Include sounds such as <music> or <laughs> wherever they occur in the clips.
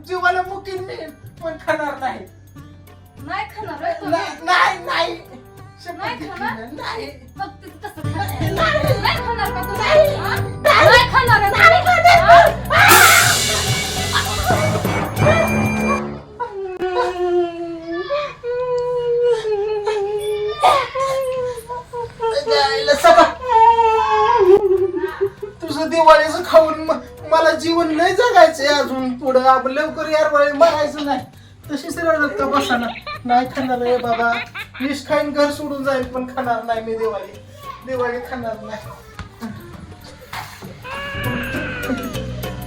जीवाला मुकीन मी पण खाणार नाही नाही खाणार होय तुम्ही? नाही नाही नाही शपथ नाही घेतली खाणार? ना, नाही तसं खाणार. नाही खाणार का तुम्ही? हा? नाही खाणार आहे तुम्ही? हा? जायला सगळं. तुझं दिवाळीचं खाऊन म- जीवन लय जगायचंय अजून पुढं. आपण लवकर यार वेळी मरायचं नाही. तशीच रडत का बसाना. नाही खाणार रे बाबा. विष खाईन घर सोडून जाईल पण खाणार नाही मी दिवाळी. दिवाळी खाणार नाही.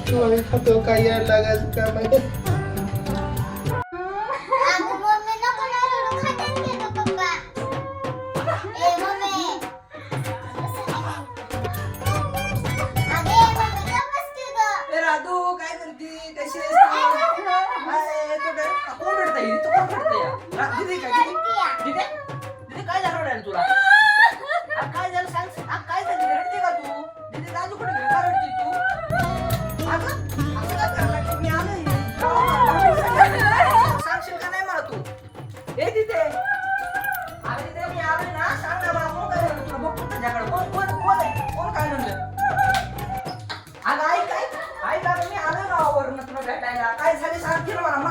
दिवाळी खातो काय यायला लागायचं काय माहिती?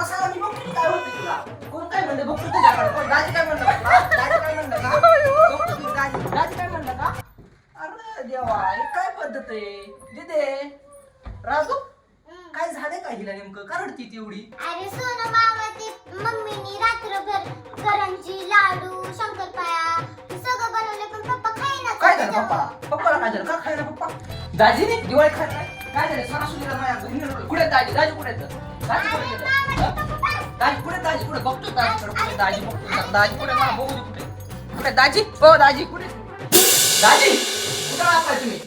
की मला मला सांगा मी बघतो की काय होतं तुला? कोण काय म्हणलं बघतो तुझ्याकडे कोण? दाजी काय म्हणलं का? दाजी काय म्हणलं का? बघतो की दाजी. दाजी काय म्हणलं का? अरे देवा हे काय पद्धत आहे? दिदे राजू हम्म. काय झाले का हिला नेमकं? का रडती ती एवढी? अरे सोनं मामा ते मम्मीनी रात्रभर करंजी लाडू शंकरपाया सगळं बनवलं पण पप्पा काय झालं पप्पा? पप्पाला काय झालं? का खायला पप्पा? दाजीने दिवाळी नाही काय झालं? सणासुदीला माझ्या घरी. कुठे दाजी? दाजी कुठे आहेत? दाजी कुठे आहेत? हं? दाजी कुठे? दाजी कुठे? बघतो दाजीकडे कुठे? दाजी बघतो दाजी कुठे? मला बघू दे कुठे. कुठे दाजी? हो दाजी कुठे दाजी कुठे तुम्ही?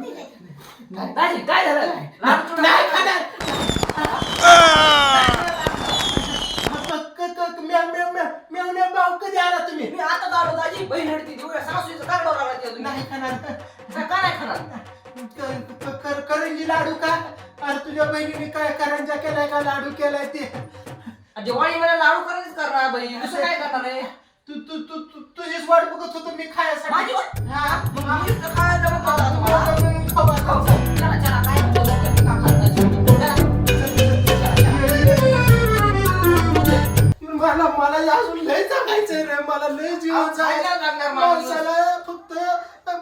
दिले दाजी काय झालं? लहान नाही. खाणार मेवण्या भाऊ कधी आला तुम्ही मी आता आलो दाजी. बहीण रडती दिवाळी सणासुदीचं काय डोळा लागते तुम्ही? नाही खाणार. का का नाही खाणार. क- क- करंजी लाडू का? अरे तुझ्या बहिणीने काय करंजा केलाय का? लाडू केलाय ते. दिवाळी मला लाडू करायच करणार बहीण असं काय करणार आहे? तू तू तू तू तुझीच वाट बघत होतो मी खायसाठी. माझी वाट? हा? मग तर जमत तुम्हाला? चला चला काय मला मला अजून लय जगायचंय रे. मला लय जीवन अहो, नाही लागणार माणूस? माणसाला फक्त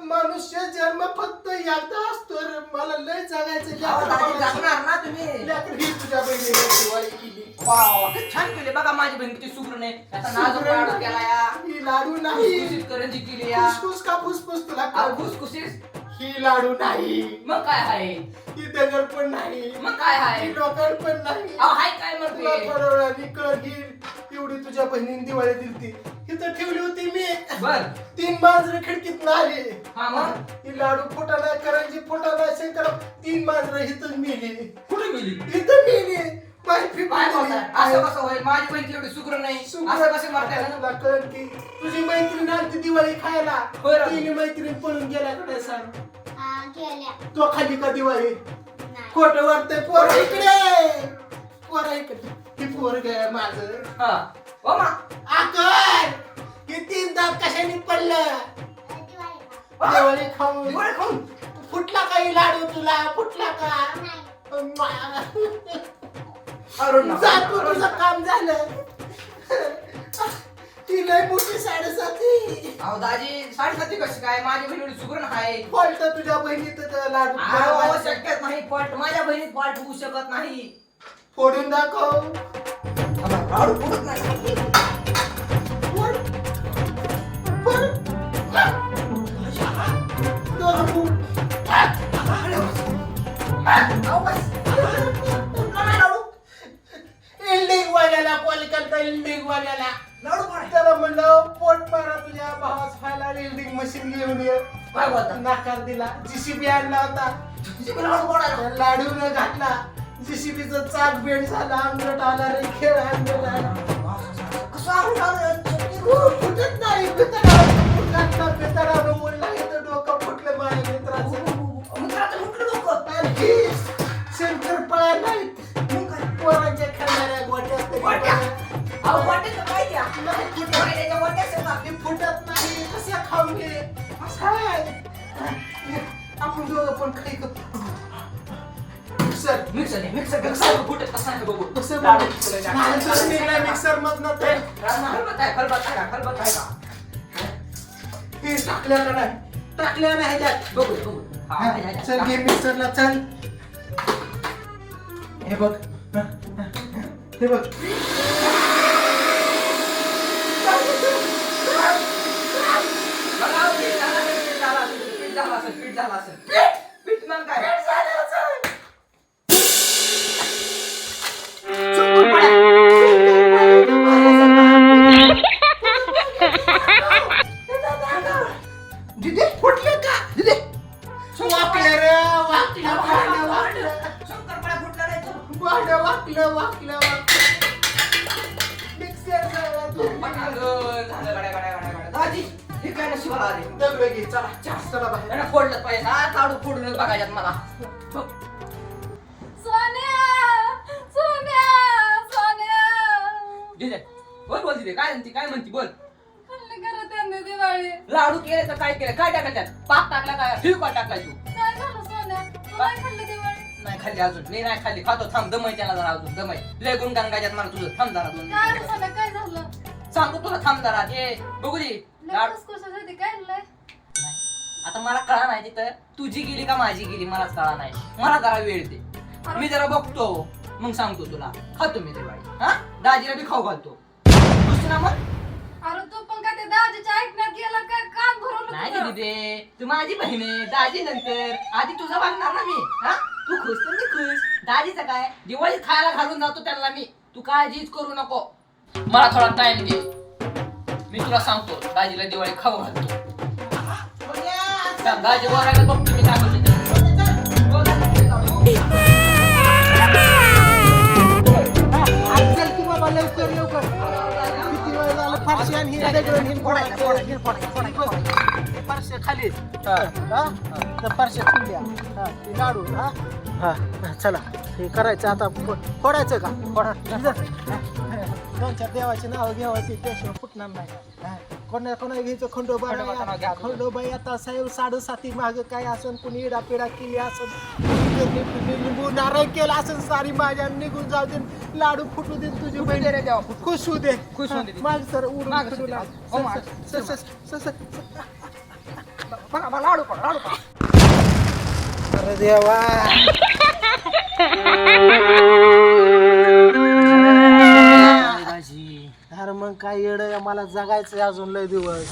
मनुष्य जन्म फक्त एकदा असतो रे मला लय जगायचं अहो, दाजी लेकरं जगणार ना तुम्ही. लेकरं ही तुझ्या बहिणीने दिवाळी केली. वा वा, किती छान केले. बघा माझी बहीण किती सुगरण आहे. त्याचा नाजूक लाडू केला या. ही लाडू नाही. खुसखुशीत करंजी केली या. फुसफुस का फुसफुस तुला अहो, कळतं? खुसखुशीत. ही लाडू नाही. मग काय आहे? ही दगड पण नाही. मग काय आहे? ही लोकड पण नाही. अहो हाय काय तुला म्हणते थोड्या वेळाने कळ एवढी तुझ्या बहिणीने दिवाळी दिलती. इथं ठेवली होती मी. बर. तीन मांजरं खिडकीत आली. हा, मग? ही लाडू फोटा नाही करंजी फोटा नाही शंकर तीन मांजरं इथं मेली. कुठे गेली? इथं मेली. माझी फिट काय बोलताय असं कसं होईल? माझी बहीण एवढी सुगरण नाही. असं कसे मारताय तुला कळत की तुझी मैत्रीण आलती दिवाळी खायला. तिने मैत्रीण पळून गेल्याकडे सांग. हा गेल्या. तो खाली का दिवाळी? नाही. खोट वाटतंय पोर इकडे. पोर इकडे. ही पोर ग माझं. हा. ओ मा. आकर! हे तीन दात कशाने पडलं? खाऊन. खाऊन? फुटला काही लाडू तुला? फुटला का? नाही. मा- अरुण जा तू तुझं काम झालं. ती लय मोठी साडेसाती. अहो दाजी साडेसाती कशी काय? माझी बहीण सुगरण आहे. फॉल्ट तुझ्या बहिणीत लाडू अहो. शक्यच नाही. पट माझ्या बहिणीत पाठ होऊ शकत नाही. फोडून दाखव. लाडू फुटत नाही मशीन घेऊन ये. काय बोलता नाकार दिला. जीसीबी आणला होता. जिबीला लाडू लाडून घातला. जीसीबीचं चाक बेंड झाला अंगलट आला रे खेळ अंगलट आला. आलं? हो, फुटत नाही. तसं निघालं मिक्सर मधनं का हे टाकल्या का नाही टाकल्या नाही ह्याच्यात हा, हा, चल. घे मिक्सरला चल हे बघ हा, हा, हे बघ हो, पीठ झालं असेल, पीठ झालं असेल, नशिबाला आले? दगड घे चला चहा, चला बाहेर. त्यानं फोडलं पाहिजे. हा लाडू फोडूनच बघायच्यात मला. बघ. सोन्या सोन्या. सोन्या दिदे, बोल बोल दिदे काय म्हणती काय म्हणती बोल. खाल्ली खरं त्यांनी दिवाळी. लाडू केले तर काय केलं? काय टाकलं त्यात? पाक टाकला काय फिर काय टाकलाय तू. काय झालं सोन्या? तू नाही खाल्ली दिवाळी? नाही खाल्ली अजून. मी नाही खाल्ली. खातो थांब. दमय त्याला जरा अजून. दमय. लय गुण गायच्यात मला तुझं. थांब जरा दोन काय मिनिटं. रे सोन्या काय झालं? सांगतो तुला थांब जरा. ते बघू दे. लाड लग्नच कशासाठी काय लय? आता मला कळा नाही तिथं. तुझी गेली का माझी गेली? मलाच कळा नाही. मला जरा वेळ दे. मी जरा बघतो. मग सांगतो तुला. खातो मी दिवाळी हा? दाजीला बी खाऊ घालतो. खुश ना मग? अरे तू पण काय ते दाजीच्या ऐकण्यात गेला काय कान भरवलं नाही तुझं? दीदी तू माझी बहीण आहे. दाजी नंतर. आधी तुझं बघणार ना मी. हा? तू खुश तर मी खुश. दाजीचं काय? दिवाळी खायला घालून जातो त्यांना मी. तू काळजीच करू नको. मला थोडा टाइम दे. मी तुला सांगतो दाजीला दिवाळी खाऊ घालतो. दाजी बोलायला बघतो मी काय म्हणते ते. बोल दाजी. आज चल की बाबा लवकर लवकर. किती वेळ झालं? फारशी आणि दगड आणि फोडायचं. फारशे खाली. तर फारशे खाल्ल्या ते लाडू हा. हा हा, चला. हे करायचं आता. फोडायचं का? फोडा. दोन चार देवाची नावं घ्यावं ते त्याशिवाय फुटणार नाही. हा, कोणा कोणा घ्यायचं? खंडोबा. खंडोबाई आता साहेब साडेसाती माग काय असन? कुणी इडा पिडा केली असन? लिंबू नारळ केला असन? सारी माझ्या निघून जाऊ दे. लाडू फुटू दे तुझी फुटू बहीण. खुश होऊ दे. खुश होऊ दे. माग सर उडून लाग. हो, लाडू लाडू अरे देवा. <laughs> मग काय येड मला जगायचंय अजून लय दिवस.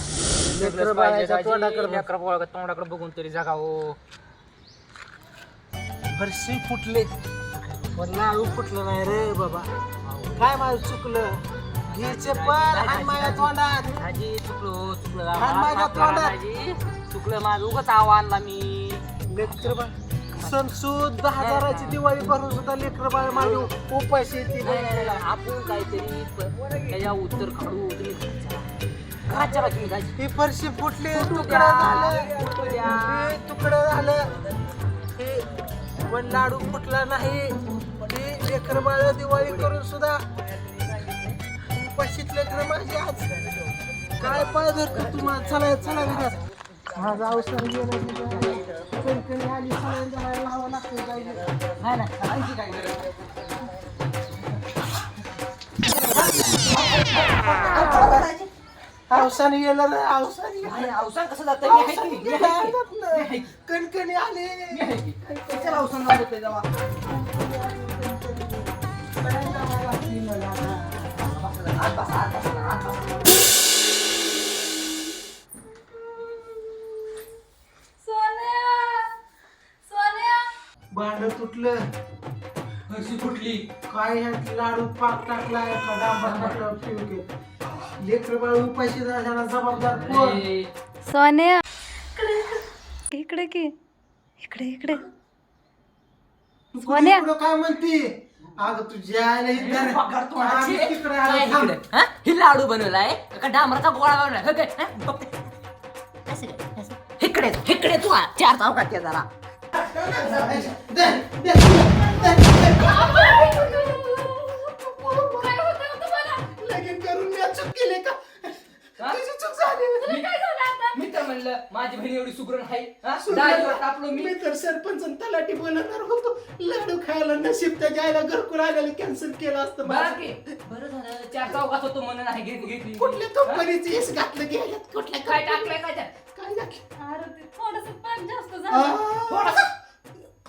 लेकर बाळाच्या तोंडाकडे तोंडाकडे बघून तरी जगावं. फरशी फुटले. पण लाडू फुटलं नाही रे बाबा. काय माझं चुकलं? घ्यायचे पण आणि माझ्या तोंडात. आजी चुकलो चुकलं. माझ्या तोंडात. आजी चुकलं माझं. उगाच आणला मी. लेकर बाळ. सण सूद दहा हजाराची दिवाळी भरून सुद्धा लेकर बाळ माझी उपाशी नाही, नाही, नाही, येते आपण काहीतरी प- त्याच्या उत्तर काढू तुम्ही जायचं. ही फरशी फुटली फुटू तुकडं झालं. हे तुकडं झालं. हे पण लाडू फुटला नाही. हे लेकर बाळ दिवाळी करून सुद्धा उपाशीत लेकर माझी आज. काय पाय धरतो तुम्हाला? चला चला घरात माझा अवसर गेला कणकणी आली जायला अवसाने गेलं ना अवसान कसं जातं? कणकणी आले? कशाला अवसान जातं जेव्हा? बसा. भांड तुटलं फरशी फुटली काय ह्यात लाडू पाक टाकलाय का डांबर टाकलं लेकर बाळ उपाशी झाल्याला जबाबदार कोण सोन्या इकडे की इकडे इकडे सोन्या. काय म्हणते अगं तुझ्या आईला इथं पगार तोंडाची. आम्ही तिकडं काय आलो थांब. इकडे? हा? हे लाडू बनवलाय का डांबराचा गोळा बनवलाय हो? हा? इकडे इकडे तू. चार चौकात जरा मी तर म्हणलं माझी बहीण एवढी सुगरण आहे हा? टाकलो मी. तर सरपंच आणि तलाठी बोलणार होतो. लाडू खायला नशीब त्या जायला घरकुल आलेलं कॅन्सल केलं असतं बरं. की बरं झालं चार चौकात होतो म्हणून नाही घेतली घेतली. कुठल्या? कंपनीची एस घातलं गेल्यात कुठल्या काय टाकलंय काय? काय घातलं? अरे ते थोडस पाक जास्त झालं.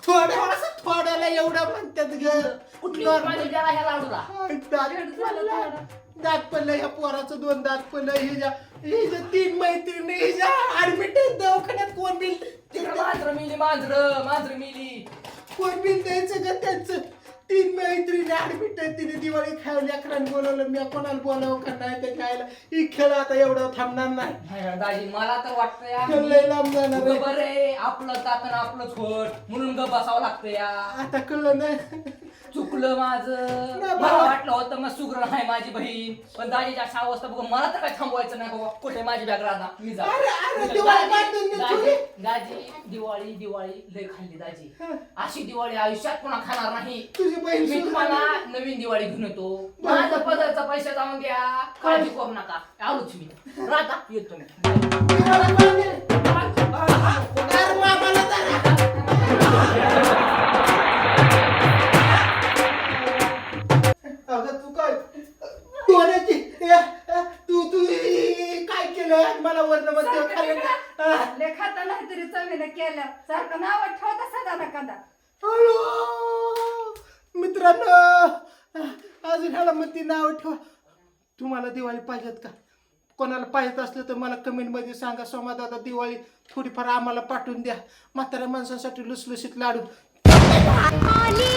थोडासा थोडं थोड्याला एवढं म्हणतात कुठली. उपाय द्यायला ह्या लाडूला. दात पडलं ह्या पोराचं दोन दात पडलं हिच्या हिच्या तीन मैत्रिणी हिच्या ऍडमिट दवाखान्यात कोण बिल तिकडं मांजरं मिली मांजरं मांजरं मिली. कोण बिल द्यायचं का त्यांचं? तीन मैत्रिणी ऍडमिट आहे तिने दिवाळी खायला अकराने बोलवलं. मी कोणाला बोलावं का नाही ते खायला ही खेळ आता एवढं थांबणार नाही. दाजी मला तर वाटतं खेळ लय लांब जाणार आहे. बरं आपलं तातन आपलंच होत. म्हणून ग बसावं लागतं या. आता कळलं नाही. चुकलं माझं. नाही मला बाबा. वाटलं होतं मग सुग्रण आहे माझी बहीण. पण दाजीच्या अशा अवस्था बघून मला तर काय थांबवायचं नाही बाबा. कुठे माझी बॅग राहता मी जा अरे, अरे, दिवाळी दाजी दिवाळी दिवाळी लय खाल्ली दाजी. हा. अशी दिवाळी आयुष्यात पुन्हा खाणार नाही. तुझी बहीण मी सुद्धा- तुम्हाला नवीन दिवाळी घेऊन येतो. माझा पदरचा पैसे जाऊन द्या. काळजी करू नका. आलोच मी. राहता येतो मी. <laughs> दिवाळी. तुम्हाला दिवाळी पाहिजेत का? कोणाला पाहिजे असलं तर मला कमेंटमध्ये सांगा. सोमा दादा दिवाळी थोडीफार आम्हाला पाठवून द्या. म्हाताऱ्या माणसासाठी लुसलुसीत लाडू. आली